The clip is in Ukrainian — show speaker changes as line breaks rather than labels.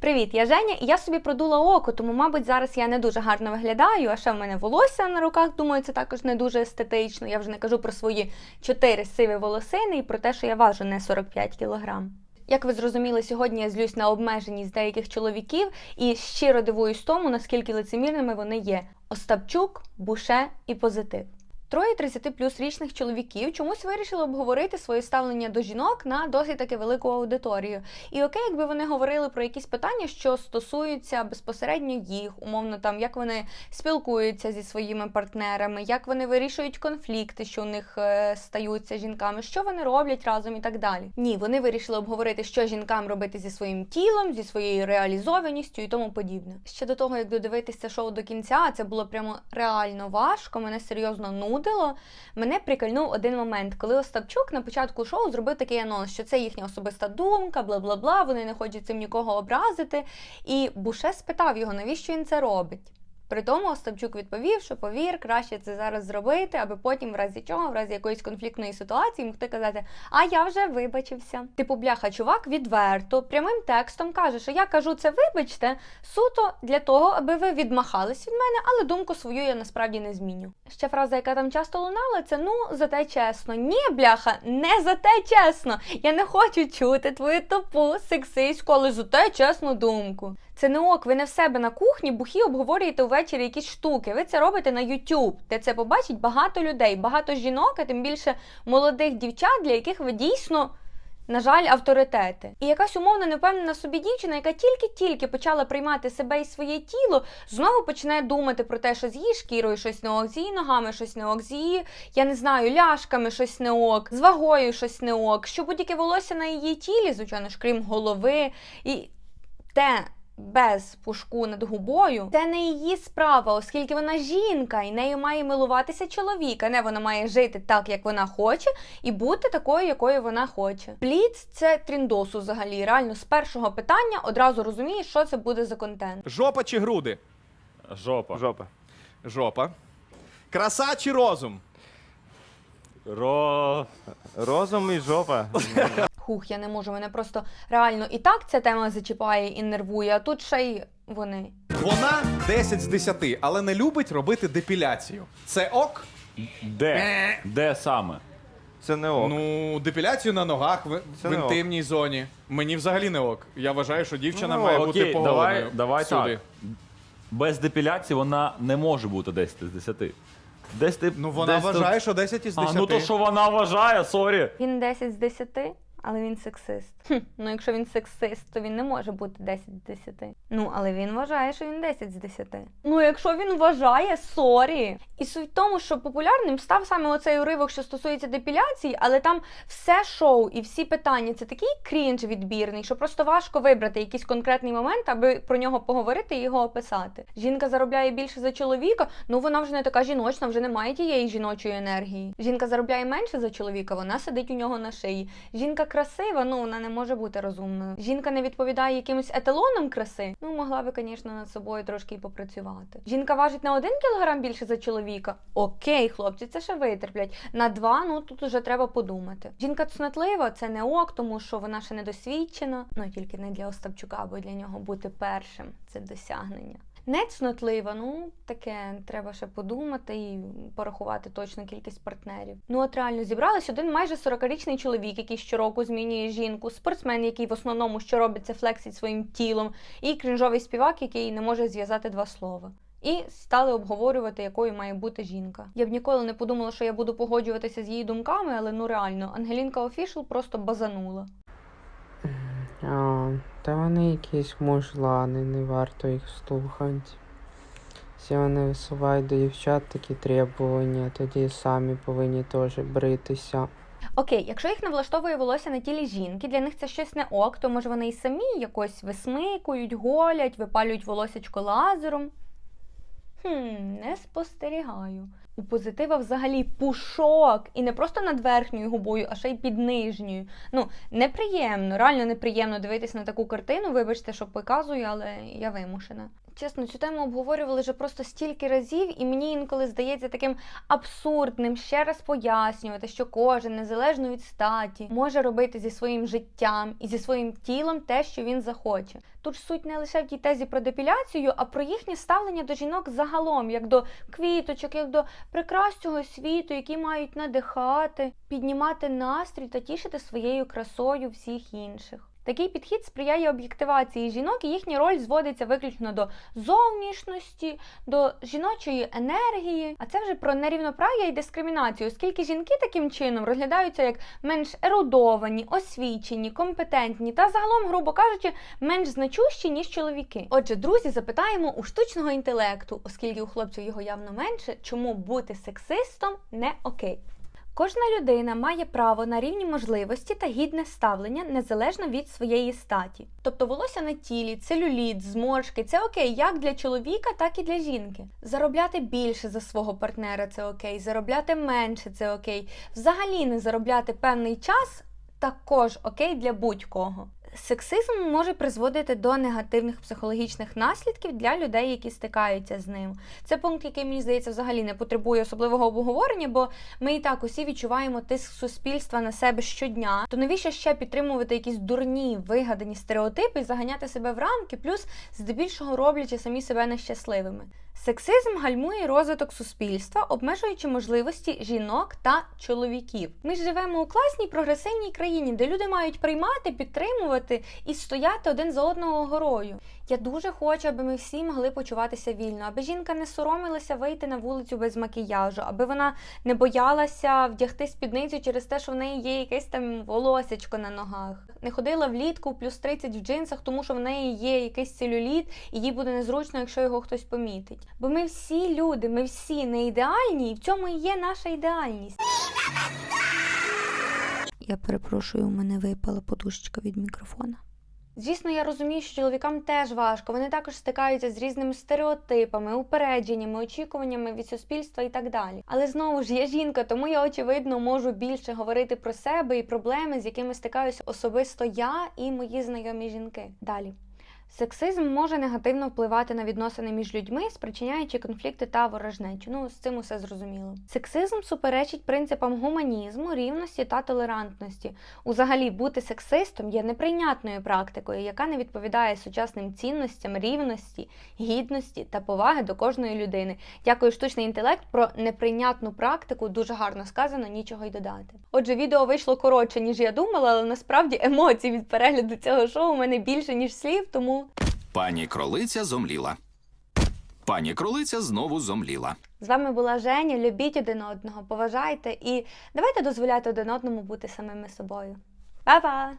Привіт, я Женя, і я собі продула око, тому, мабуть, зараз я не дуже гарно виглядаю, а ще в мене волосся на руках, думаю, це також не дуже естетично. Я вже не кажу про свої чотири сиві волосини і про те, що я важу не 45 кілограм. Як ви зрозуміли, сьогодні я злюсь на обмеженість деяких чоловіків і щиро дивуюсь тому, наскільки лицемірними вони є: Остапчук, Буше і позитив. Троє 30 плюс річних чоловіків чомусь вирішили обговорити своє ставлення до жінок на досить таки велику аудиторію. І окей, якби вони говорили про якісь питання, що стосуються безпосередньо їх, умовно там, як вони спілкуються зі своїми партнерами, як вони вирішують конфлікти, що у них е, стаються жінками, що вони роблять разом і так далі. Ні, вони вирішили обговорити, що жінкам робити зі своїм тілом, зі своєю реалізованістю і тому подібне. Ще до того, як додивитися шоу до кінця, це було прямо реально важко. Мене серйозно нудило. Мене прикольнув один момент, коли Остапчук на початку шоу зробив такий анонс, що це їхня особиста думка, бла бла бла. Вони не хочуть цим нікого образити. І Буше спитав його, навіщо він це робить. При тому Остапчук відповів, що повір, краще це зараз зробити, аби потім, в разі чого, в разі якоїсь конфліктної ситуації, могти казати, а я вже вибачився. Типу, бляха, чувак відверто, прямим текстом каже, що я кажу це вибачте, суто для того, аби ви відмахались від мене, але думку свою я насправді не зміню. Ще фраза, яка там часто лунала, це ну зате чесно. Ні, бляха, не зате чесно. Я не хочу чути твою тупу, сексистську, але зате чесну думку. Це не ок, ви не в себе на кухні бухі обговорюєте увечері якісь штуки. Ви це робите на YouTube, де це побачить багато людей, багато жінок, а тим більше молодих дівчат, для яких ви дійсно. На жаль, авторитети. І якась умовно невпевнена собі дівчина, яка тільки-тільки почала приймати себе і своє тіло, знову починає думати про те, що з її шкірою щось не ок, з її ногами щось не ок, з її, я не знаю, ляшками щось не ок, з вагою щось не ок, що будь-яке волосся на її тілі, звичайно ж, крім голови, і те. Без пушку над губою, це не її справа, оскільки вона жінка, і нею має милуватися чоловік, а не вона має жити так, як вона хоче, і бути такою, якою вона хоче. Бліц це тріндосу взагалі. Реально з першого питання одразу розумієш, що це буде за контент.
Жопа чи груди?
Жопа.
Жопа.
Жопа. Краса чи розум?
Ро...
Розум і жопа.
Хух, я не можу. Мене просто реально і так ця тема зачіпає і нервує, а тут ще й вони.
Вона 10 з 10, але не любить робити депіляцію. Це ок?
Де? Де саме?
Це не ок.
Ну, депіляцію на ногах в,
Це
в
не ок.
інтимній зоні. Мені взагалі не ок. Я вважаю, що дівчина
Ну,
має бути
Окей,
поголеною.
давай, давай
всюди.
так. Без депіляції вона не може бути 10 з 10. Десь ти,
Ну вона
десь
вважає,
тут-
що 10 із 10.
А, ну то що вона вважає, сорі.
Він 10 з 10, але він сексист. Хм, ну якщо він сексист, то він не може бути 10 з 10. Ну, але він вважає, що він 10 з 10. Ну, якщо він вважає, сорі. І суть в тому, що популярним став саме оцей уривок, що стосується депіляції, але там все шоу і всі питання це такий крінж відбірний, що просто важко вибрати якийсь конкретний момент, аби про нього поговорити і його описати. Жінка заробляє більше за чоловіка, ну вона вже не така жіночна, вже не має тієї жіночої енергії. Жінка заробляє менше за чоловіка, вона сидить у нього на шиї. Жінка красива, ну вона не може бути розумною. Жінка не відповідає якимось еталонам краси. Ну могла би, звісно, над собою трошки і попрацювати. Жінка важить на один кілограм більше за чоловіка. Окей, хлопці, це ще витерплять. На два, ну тут уже треба подумати. Жінка цнотлива, це не ок, тому що вона ще не досвідчена. Ну тільки не для Остапчука, бо для нього бути першим це досягнення. Не цнотлива, ну таке треба ще подумати і порахувати точну кількість партнерів. Ну от реально зібрались один майже 40-річний чоловік, який щороку змінює жінку, спортсмен, який в основному що робить, це флексить своїм тілом, і крінжовий співак, який не може зв'язати два слова. І стали обговорювати, якою має бути жінка. Я б ніколи не подумала, що я буду погоджуватися з її думками, але ну реально, Ангелінка Офішл просто базанула.
Та вони якісь мужлани, не варто їх слухати. Всі вони висувають до дівчат такі требування, тоді самі повинні теж бритися.
Окей, якщо їх не влаштовує волосся на тілі жінки, для них це щось не ок, то може вони і самі якось висмикують, голять, випалюють волосячко лазером. Хм, не спостерігаю. У позитива взагалі пушок, і не просто над верхньою губою, а ще й під нижньою. Ну, неприємно, реально неприємно дивитися на таку картину. Вибачте, що показую, але я вимушена. Чесно, цю тему обговорювали вже просто стільки разів, і мені інколи здається таким абсурдним ще раз пояснювати, що кожен, незалежно від статі, може робити зі своїм життям і зі своїм тілом те, що він захоче. Тут ж суть не лише в тій тезі про депіляцію, а про їхнє ставлення до жінок загалом, як до квіточок, як до прикрас цього світу, які мають надихати, піднімати настрій та тішити своєю красою всіх інших. Такий підхід сприяє об'єктивації жінок, і їхня роль зводиться виключно до зовнішності, до жіночої енергії. А це вже про нерівноправ'я і дискримінацію, оскільки жінки таким чином розглядаються як менш ерудовані, освічені, компетентні та загалом, грубо кажучи, менш значущі, ніж чоловіки. Отже, друзі, запитаємо у штучного інтелекту, оскільки у хлопців його явно менше, чому бути сексистом не окей. Кожна людина має право на рівні можливості та гідне ставлення незалежно від своєї статі. Тобто волосся на тілі, целюліт, зморшки це окей як для чоловіка, так і для жінки. Заробляти більше за свого партнера це окей, заробляти менше це окей. Взагалі не заробляти певний час також окей для будь-кого. Сексизм може призводити до негативних психологічних наслідків для людей, які стикаються з ним. Це пункт, який мені здається, взагалі не потребує особливого обговорення, бо ми і так усі відчуваємо тиск суспільства на себе щодня. То навіщо ще підтримувати якісь дурні вигадані стереотипи і заганяти себе в рамки, плюс здебільшого роблячи самі себе нещасливими. Сексизм гальмує розвиток суспільства, обмежуючи можливості жінок та чоловіків. Ми живемо у класній прогресивній країні, де люди мають приймати, підтримувати і стояти один за одного горою. Я дуже хочу, аби ми всі могли почуватися вільно, аби жінка не соромилася вийти на вулицю без макіяжу, аби вона не боялася вдягти спідницю через те, що в неї є якесь там волосечко на ногах. Не ходила влітку плюс 30 в джинсах, тому що в неї є якийсь целюліт, і їй буде незручно, якщо його хтось помітить. Бо ми всі люди, ми всі не ідеальні, і в цьому і є наша ідеальність. Я перепрошую, у мене випала подушечка від мікрофона. Звісно, я розумію, що чоловікам теж важко. Вони також стикаються з різними стереотипами, упередженнями, очікуваннями від суспільства і так далі. Але знову ж я жінка, тому я очевидно можу більше говорити про себе і проблеми, з якими стикаюся особисто я і мої знайомі жінки. Далі. Сексизм може негативно впливати на відносини між людьми, спричиняючи конфлікти та ворожнечу. Ну, з цим усе зрозуміло. Сексизм суперечить принципам гуманізму, рівності та толерантності. Узагалі, бути сексистом є неприйнятною практикою, яка не відповідає сучасним цінностям рівності, гідності та поваги до кожної людини. Дякую, штучний інтелект про неприйнятну практику. Дуже гарно сказано, нічого й додати. Отже, відео вийшло коротше, ніж я думала, але насправді емоцій від перегляду цього шоу у мене більше, ніж слів,
Пані кролиця зомліла. Пані кролиця знову зомліла.
З вами була Женя. Любіть один одного, поважайте і давайте дозволяти один одному бути самими собою. Па-па!